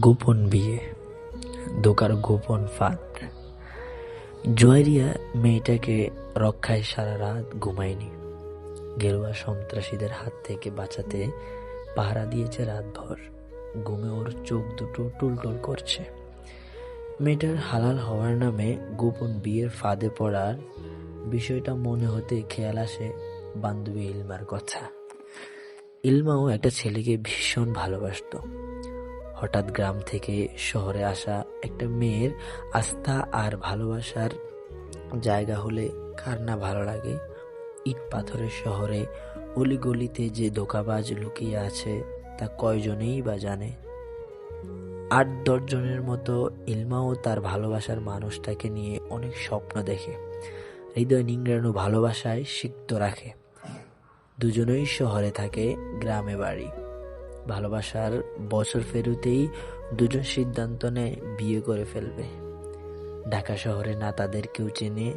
গোপন বিয়ে, দোকার গোপন ফাঁদ। জোয়ারিয়া মেয়েটাকে রক্ষায় সারা রাত ঘুমায়নি। গেরুয়া সন্ত্রাসীদের হাত থেকে বাঁচাতে পাহারা দিয়েছে রাতভর। ঘুমে ওর চোখ দুটো টুলটুল করছে। মেয়েটার হালাল হওয়ার নামে গোপন বিয়ের ফাঁদে পড়ার বিষয়টা মনে হতে খেয়াল আসে বান্ধবী ইলমার কথা। ইলমাও একটা ছেলেকে ভীষণ ভালোবাসতো। হঠাৎ গ্রাম থেকে শহরে আসা একটা মেয়ের আস্থা আর ভালোবাসার জায়গা হলে কার না ভালো লাগে? ইট পাথরের শহরে অলিগলিতে যে দোকাবাজ লুকিয়ে আছে, তা কয়জনেই বা জানে? আট দশজনের মতো ইলমাও তার ভালোবাসার মানুষটাকে নিয়ে অনেক স্বপ্ন দেখে। হৃদয় নিংড়ানো ভালোবাসায় সিক্ত রাখে। দুজনেই শহরে থাকে গ্রামে বাড়ি। ভালোবাসার বছর ফেরুতেই দুজন সিদ্ধান্ত নেয় বিয়ে করে ফেলবে। ঢাকা শহরে না তাদের কেউ চেনে,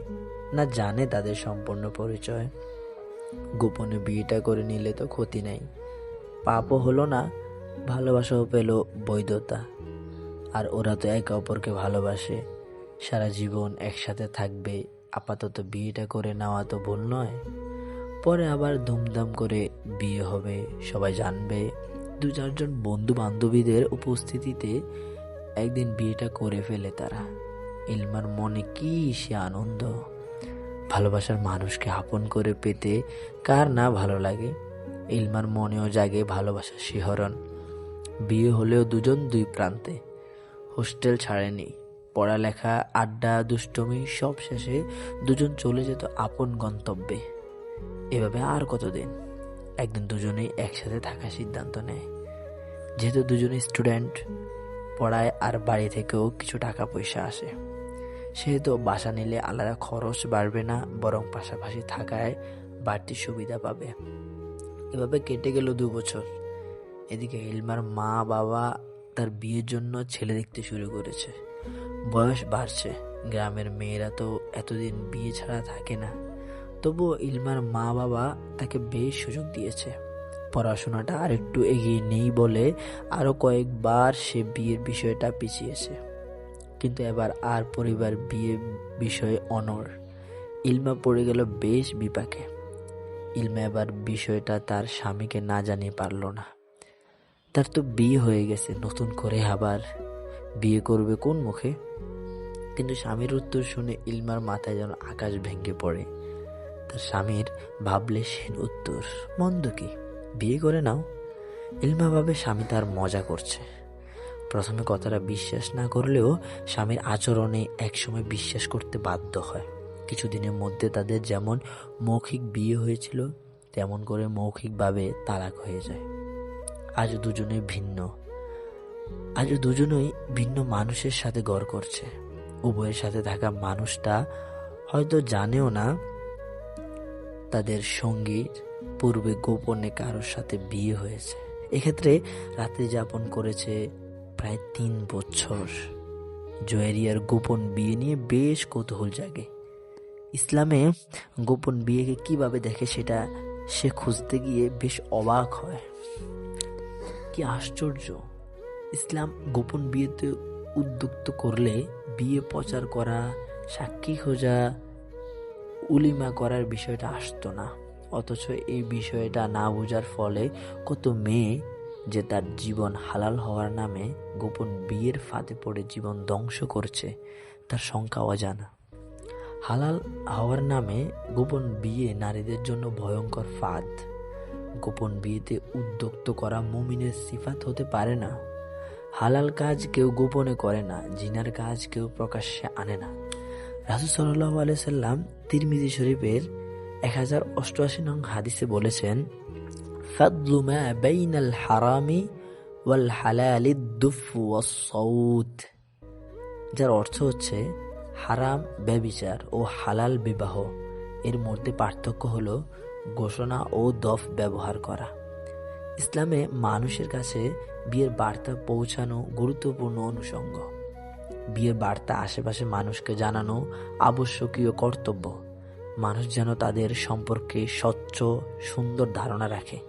না জানে তাদের সম্পূর্ণ পরিচয়। গোপনে বিয়েটা করে নিলে তো ক্ষতি নাই। পাপও হলো না, ভালোবাসাও পেল বৈধতা। আর ওরা তো একে অপরকে ভালোবাসে। সারা জীবন একসাথে থাকবে, আপাতত বিয়েটা করে নেওয়া তো ভুল নয়। পরে আবার ধুমধাম করে বিয়ে হবে, সবাই জানবে। দু চারজন বন্ধু বান্ধবীদের উপস্থিতিতে একদিন বিয়েটা করে ফেলে তারা। ইলমার মনে কি সে আনন্দ। ভালোবাসার মানুষকে আপন করে পেতে কার না ভালো লাগে? ইলমার মনেও জাগে ভালোবাসার শিহরণ। বিয়ে হলেও দুজন দুই প্রান্তে। হোস্টেল ছাড়েনি, পড়ালেখা, আড্ডা, দুষ্টমি, সব শেষে দুজন চলে যেত আপন গন্তব্যে। এভাবে আর কতদিন? একদিন দুজনেই একসাথে থাকার সিদ্ধান্ত নেয়। যেহেতু দুজনে স্টুডেন্ট, পড়ায় আর বাড়ি থেকেও কিছু টাকা পয়সা আসে। সেহেতু বাসা নিলে আলাদা খরচ বাড়বে না, বরং পাশাপাশি থাকায় বাড়তি সুবিধা পাবে। এভাবে কেটে গেল দু বছর। এদিকে হিলমার মা, বাবা তার বিয়ের জন্য ছেলে দেখতে শুরু করেছে। বয়স বাড়ছে। গ্রামের মেয়েরা তো এতদিন বিয়ে ছাড়া থাকে না। তবুও ইলমার মা বাবা তাকে বেশ সুযোগ দিয়েছে। পড়াশোনাটা আর একটু এগিয়ে নেই বলে আরও কয়েকবার সে বিয়ের বিষয়টা পিছিয়েছে। কিন্তু এবার আর পরিবার বিয়ে বিষয়ে অনর ইলমা পড়ে গেল বেশ বিপাকে। ইলমা এবার বিষয়টা তার স্বামীকে না জানিয়ে পারল না। তার তো বিয়ে হয়ে গেছে, নতুন করে আবার। বিয়ে করবে কোন মুখে? কিন্তু স্বামীর উত্তর শুনে ইলমার মাথায় যেন আকাশ ভেঙে পড়ে। তার স্বামীর ভাবলে সেন উত্তর, মন্দ কি? বিয়ে করে নাও। ইলমা ভাবে স্বামী তার মজা করছে। প্রথমে কথাটা বিশ্বাস না করলেও স্বামীর আচরণে একসময় বিশ্বাস করতে বাধ্য হয়। কিছুদিনের মধ্যে তাদের যেমন মৌখিক বিয়ে হয়েছিল, তেমন করে মৌখিকভাবে তালাক হয়ে যায়। আজ দুজনে ভিন্ন। আজ দুজনেই ভিন্ন মানুষের সাথে গড় করছে। উভয়ের সাথে থাকা মানুষটা হয়তো জানেও না তাদের সঙ্গীর পূর্বে গোপনে কারোর সাথে বিয়ে হয়েছে। এক্ষেত্রে রাত্রি যাপন করেছে প্রায় তিন বছর। জয়েরিয়ার গোপন বিয়ে নিয়ে বেশ কৌতূহল জাগে। ইসলামে গোপন বিয়েকে কীভাবে দেখে সেটা সে খুঁজতে গিয়ে বেশ অবাক হয়। কি আশ্চর্য! ইসলাম গোপন বিয়েতে উদ্যুক্ত করলে বিয়ে প্রচার করা সাক্ষী খোঁজা উলিমা করার বিষয়টা আসতো না। অথচ এই বিষয়টা না বোঝার ফলে কত মেয়ে যে তার জীবন হালাল হওয়ার নামে গোপন বিয়ের ফাঁদে পড়ে জীবন ধ্বংস করছে, তার সংখ্যা অজানা। হালাল হওয়ার নামে গোপন বিয়ে নারীদের জন্য ভয়ঙ্কর ফাঁদ। গোপন বিয়েতে উদ্যুক্ত করা মুমিনের সিফাত হতে পারে না। হালাল কাজ কেউ গোপনে করে না, জিনার কাজ কেউ প্রকাশ্যে আনে না। রাসুল সাল্লাহ আলাইসাল্লাম তিরমিজি শরীফের এক হাজার অষ্টআশি নং হাদিসে বলেছেন, ফাদলু মা বাইনাল হারামি ওয়াল হালালি দুফ ওয়াসসাউত। যার অর্থ হচ্ছে, হারাম ব্যবিচার ও হালাল বিবাহ। এর মধ্যে পার্থক্য হল ঘোষণা ও দফ ব্যবহার করা। ইসলামে মানুষের কাছে বিয়ের বার্তা পৌঁছানো গুরুত্বপূর্ণ অনুষঙ্গ। বিয়ের বার্তা আশেপাশে মানুষকে জানানো আবশ্যকীয় কর্তব্য। মানুষ যেন তাদের সম্পর্কে স্বচ্ছ, সুন্দর ধারণা রাখে।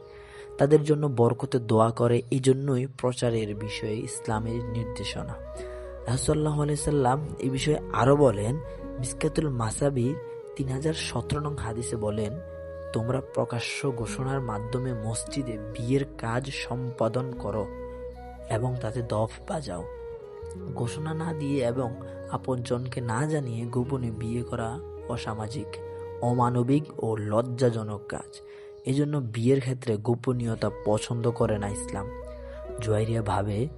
তাদের জন্য বরকতে দোয়া করে এই জন্যই প্রচারের বিষয়ে ইসলামের নির্দেশনা। রাহসাল্লাহ সাল্লাম এই বিষয়ে আরও বলেন, মিসকাতুল মাসাবির তিন হাজার সতেরো নং হাদিসে বলেন, তোমরা প্রকাশ্য ঘোষণার মাধ্যমে মসজিদে বিয়ের কাজ সম্পাদন করো এবং তাতে দফ বাজাও। ঘোষণা না দিয়ে এবং আপনজনকে না জানিয়ে গোপনে বিয়ে করা অসামাজিক, অমানবিক ও লজ্জাজনক কাজ। এজন্য বিয়ের ক্ষেত্রে গোপনীয়তা পছন্দ করে না ইসলাম। জুয়াইরিয়া ভাবে,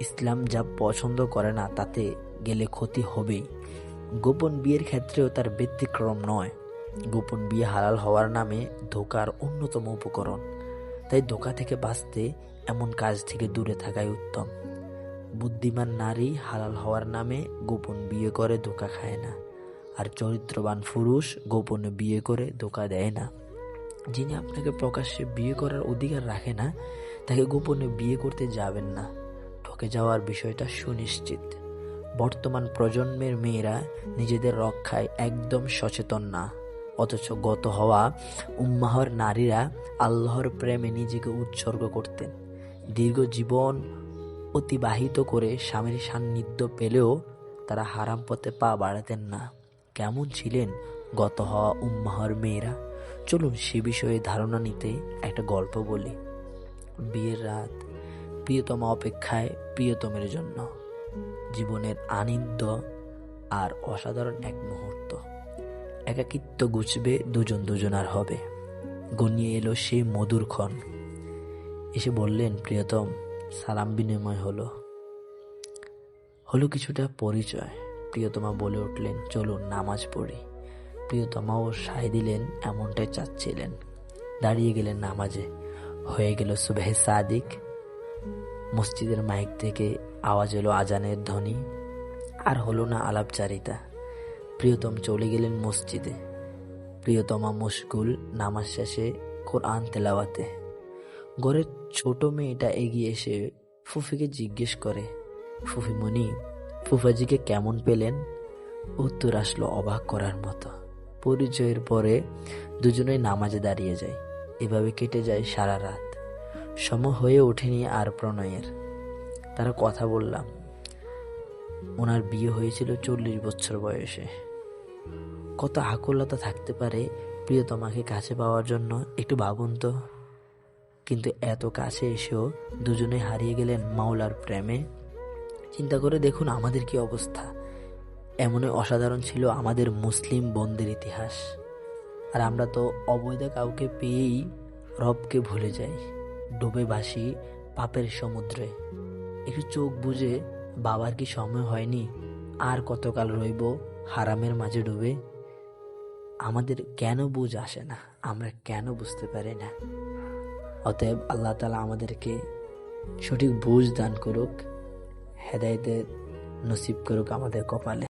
ইসলাম যা পছন্দ করে না তাতে গেলে ক্ষতি হবেই। গোপন বিয়ের ক্ষেত্রেও তার ব্যতিক্রম নয়। গোপন বিয়ে হালাল হওয়ার নামে ধোকার অন্যতম উপকরণ। তাই ধোকা থেকে বাঁচতে এমন কাজ থেকে দূরে থাকাই উত্তম। বুদ্ধিমান নারী হালাল হওয়ার নামে গোপন বিয়ে করে ধোকা খায় না। আর চরিত্রবান পুরুষ গোপনে বিয়ে করে ধোকা দেয় না। যিনি আপনাকে প্রকাশ্যে বিয়ে করার অধিকার রাখে না, তাকে গোপনে বিয়ে করতে যাবেন না। ঠকে যাওয়ার বিষয়টা সুনিশ্চিত। বর্তমান প্রজন্মের মেয়েরা নিজেদের রক্ষায় একদম সচেতন না। অথচ গত হওয়া উম্মাহর নারীরা আল্লাহর প্রেমে নিজেকে উৎসর্গ করতেন। দীর্ঘ জীবন অতিবাহিত করে স্বামীর সান্নিধ্য পেলেও তারা হারাম পথে পা বাড়াতেন না। কেমন ছিলেন গত হওয়া উম্মাহর মেয়েরা? চলুন সে বিষয়ে ধারণা নিতে একটা গল্প বলি। বিয়ের রাত, প্রিয়তমা অপেক্ষায় প্রিয়তমের জন্য। জীবনের আনন্দ আর অসাধারণ এক মুহূর্ত। একাকিত্ব গুছবে দুজন দুজনার হবে। গনিয়ে এলো সেই মধুর ক্ষণ। এসে বললেন, প্রিয়তম সালাম বিনিময় হলো। হলো কিছুটা পরিচয়। প্রিয়তমা বলে উঠলেন, চলুন নামাজ পড়ি। প্রিয়তমাও সায় দিলেন, এমনটাই চাচ্ছিলেন। দাঁড়িয়ে গেলেন নামাজে। হয়ে গেল সুবেহ সাদিক। মসজিদের মাইক থেকে আওয়াজ এলো আজানের ধ্বনি। আর হলো না আলাপচারিতা। প্রিয়তম চলে গেলেন মসজিদে। প্রিয়তমা মুশকুল নামাজ শেষে কোরআন তেলাওয়াতে। ঘরের ছোট মেয়েটা এগিয়ে এসে ফুফিকে জিজ্ঞেস করে ফুফিমণি ফুফাজিকে কেমন পেলেন? উত্তর আসলো অবাক করার মতো। পরিচয়ের পরে দুজনেই নামাজে দাঁড়িয়ে যায়। এভাবে কেটে যায় সারা রাত। সময় হয়ে ওঠেনি আর প্রণয়ের। তারা কথা বললাম। ওনার বিয়ে হয়েছিল চল্লিশ বছর বয়সে। কত আকুলতা থাকতে পারে প্রিয়তমাকে কাছে পাওয়ার জন্য, একটু ভাবুন তো। কিন্তু এত কাছে এসেও দুজনে হারিয়ে গেলেন মাওলার প্রেমে। চিন্তা করে দেখুন আমাদের কি অবস্থা। এমনই অসাধারণ ছিল আমাদের মুসলিম বন্দের ইতিহাস। আর আমরা তো অবৈধ কাউকে পেয়েই রবকে ভুলে যাই, ডুবে ভাসি পাপের সমুদ্রে। একটু চোখ বুঝে বাবার কি সময় হয়নি, আর কতকাল রইব হারামের মাঝে ডুবে? আমাদের কেন বুঝ আসে না, আমরা কেন বুঝতে পারি না? অতএব আল্লাহ তালা আমাদেরকে সঠিক বুঝ দান করুক হেদায়তের নসিব করুক আমাদের কপালে।